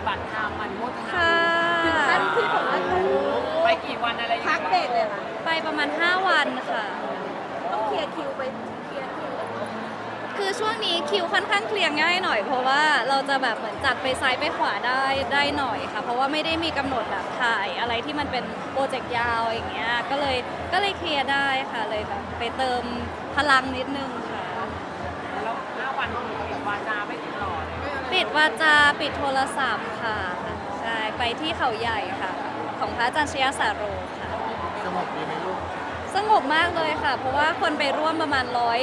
ฏิบัติธรรมมันโมทนาค่ะถึงขั้นที่บอกว่าไปกี่วันอะไรยังไงพักเดทเลยค่ะไปประมาณ 5 วันค่ะ ต้องเคลียร์คิวไปเคลียร์คิวคือช่วงนี้คิวค่อนข้างเคลียร์ง่ายหน่อย เพราะว่าเราจะแบบเหมือนจัดไปซ้ายไปขวาได้ได้หน่อยค่ะ เพราะว่าไม่ได้มีกำหนดแบบถ่ายอะไรที่มันเป็นโปรเจกต์ยาวอย่างเงี้ยก็เลยก็เลยเคลียร์ได้ค่ะเลยแบบไปเติมพลังนิดนึงค่ะ แล้วห้าวันปิดวาจาไม่ติดต่อเลย ปิดวาจาปิดโทรศัพท์ค่ะใช่ไปที่เขาใหญ่ค่ะ ของพระอาจารย์ชยสาโรค่ะ สงบดีไหมลูกสงบมากเลยค่ะ เพราะว่าคนไปร่วมประมาณร้อย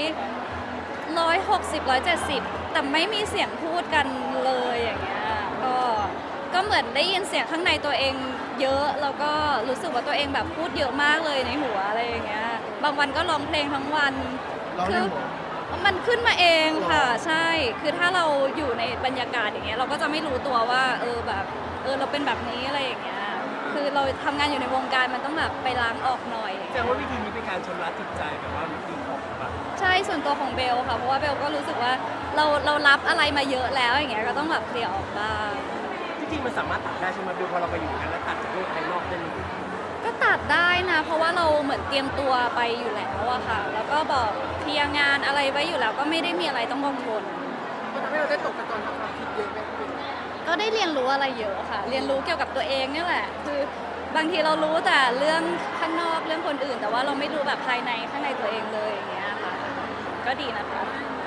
ร้อยหกสิบร้อยเจ็ดสิบแต่ไม่มีเสียงพูดกันเลยอย่างเงี้ยก็ก็เหมือนได้ยินเสียงข้างในตัวเองเยอะแล้วก็รู้สึกว่าตัวเองแบบพูดเยอะมากเลยในหัวอะไรอย่างเงี้ยบางวันก็ร้องเพลงทั้งวันเราคืในอหัว มันขึ้นมาเองค่ะ ใช่ คือถ้าเราอยู่ในบรรยากาศอย่างเงี้ยเราก็จะไม่รู้ตัวว่า เออแบบ เออเราเป็นแบบนี้อะไรอย่างเงี้ย คือเราทำงานอยู่ในวงการมันต้องแบบไปล้างออกหน่อย แสดงว่าวิธีนี้เป็นการชำระจิตใจแบบว่าดีของแบบใช่ส่วนตัวของเบลค่ะ เพราะว่าเบลก็รู้สึกว่าเราเรารับอะไรมาเยอะแล้วอย่างเงี้ยก็ต้องแบบเคลียร์ออกบ้างที่จริงมันสามารถตัดได้ใช่ไหมเบลพอเราไปอยู่กันแล้วตัดจากโลกภายน นะ เพราะว่าเราเหมือนเตรียมตัวไปอยู่แล้วอะค่ะ แล้วก็บอกเคลียร์งานอะไรไว้อยู่แล้วก็ไม่ได้มีอะไรต้องกังวล มันทำให้เราได้ตกตะกอนทำความคิดเยอะไหมคุณก็ได้เรียนรู้อะไรเยอะค่ะ เรียนรู้เกี่ยวกับตัวเองนี่แหละ คือบางทีเรารู้แต่เรื่องข้างนอกเรื่องคนอื่น แต่ว่าเราไม่รู้แบบภายในข้างในตัวเองเลยอย่างเงี้ยค่ะ ก็ดีนะคะโอเคค่ะ